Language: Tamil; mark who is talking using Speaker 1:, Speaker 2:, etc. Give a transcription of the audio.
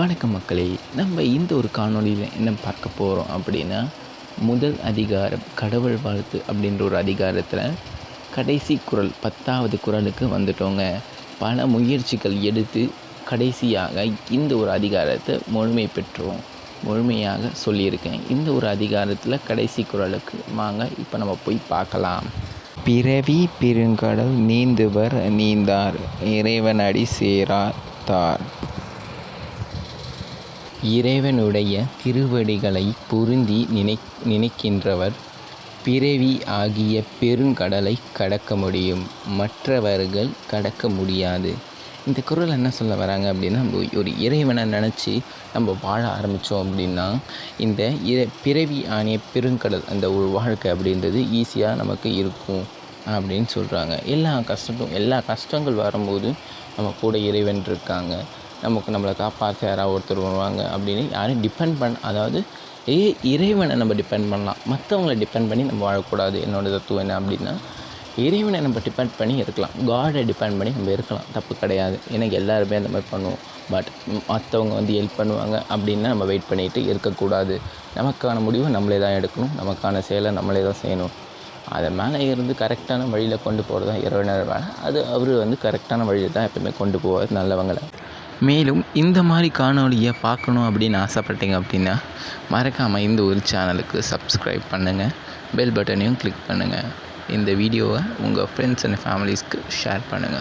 Speaker 1: வணக்க மக்களே நம்ம இந்த ஒரு காணொளியில் என்ன பார்க்க போகிறோம் அப்படின்னா முதல் அதிகாரம் கடவுள் வாழ்த்து அப்படின்ற ஒரு அதிகாரத்தில் கடைசி குறள் பத்தாவது குறளுக்கு வந்துட்டோங்க. பல முயற்சிகள் எடுத்து கடைசியாக இந்த ஒரு அதிகாரத்தை முழுமை பெற்றோம். முழுமையாக சொல்லியிருக்கேன். இந்த ஒரு அதிகாரத்தில் கடைசி குறளுக்கு வாங்க இப்போ நம்ம போய் பார்க்கலாம். பிறவி பெருங்கடல் நீந்துவர் நீந்தார். இறைவனடி சேரா தார். இறைவனுடைய திருவடிகளை பொருந்தி நினை நினைக்கின்றவர். பிறவி ஆகிய பெருங்கடலை கடக்க முடியும். மற்றவர்கள் கடக்க முடியாது. இந்த குரல் என்ன சொல்ல வராங்க அப்படின்னா நம்ம ஒரு இறைவனை நினச்சி நம்ம வாழ ஆரம்பித்தோம் அப்படின்னா இந்த இறை பிறவி ஆணைய பெருங்கடல் அந்த ஒரு வாழ்க்கை அப்படின்றது ஈஸியாக நமக்கு இருக்கும் அப்படின்னு சொல்கிறாங்க எல்லா கஷ்டத்தும் எல்லா கஷ்டங்கள் வரும்போது நம்ம கூட இறைவன் இருக்காங்க. நமக்கு நம்மளை காப்பாற்ற யாராவது ஒருத்தர் வருவாங்க அப்படின்னு யாரையும் டிபெண்ட் பண்ண அதாவது ஏ இறைவனை நம்ம டிபெண்ட் பண்ணலாம். மற்றவங்கள டிபெண்ட் பண்ணி நம்ம வாழக்கூடாது. என்னோட தத்துவம் என்ன அப்படின்னா இறைவனை நம்ம டிபெண்ட் பண்ணி இருக்கலாம். காடை டிபெண்ட் பண்ணி நம்ம இருக்கலாம். தப்பு கிடையாது. ஏன்னா எல்லாருமே அந்த மாதிரி பண்ணுவோம். பட் மற்றவங்க வந்து ஹெல்ப் பண்ணுவாங்க அப்படின்னா நம்ம வெயிட் பண்ணிட்டு இருக்கக்கூடாது. நமக்கான முடிவு நம்மளே தான் எடுக்கணும். நமக்கான செயலை நம்மளே தான் செய்யணும். அதை மேலே இருந்து கரெக்டான வழியில் கொண்டு போகிறது தான் இறைவனர் வேலை. அது அவர் வந்து கரெக்டான வழியில் தான் எப்பவுமே கொண்டு போவார். நல்லவங்களை. மேலும் இந்த மாதிரி காணொளியை பார்க்கணும் அப்படின்னு ஆசைப்பட்டீங்க அப்படின்னா மறக்காமல் இந்த ஒரு சேனலுக்கு சப்ஸ்கிரைப் பண்ணுங்கள் பெல் பட்டனையும் கிளிக் பண்ணுங்கள் இந்த வீடியோவை உங்கள் ஃப்ரெண்ட்ஸ் அண்ட் ஃபேமிலிஸ்க்கு ஷேர் பண்ணுங்கள்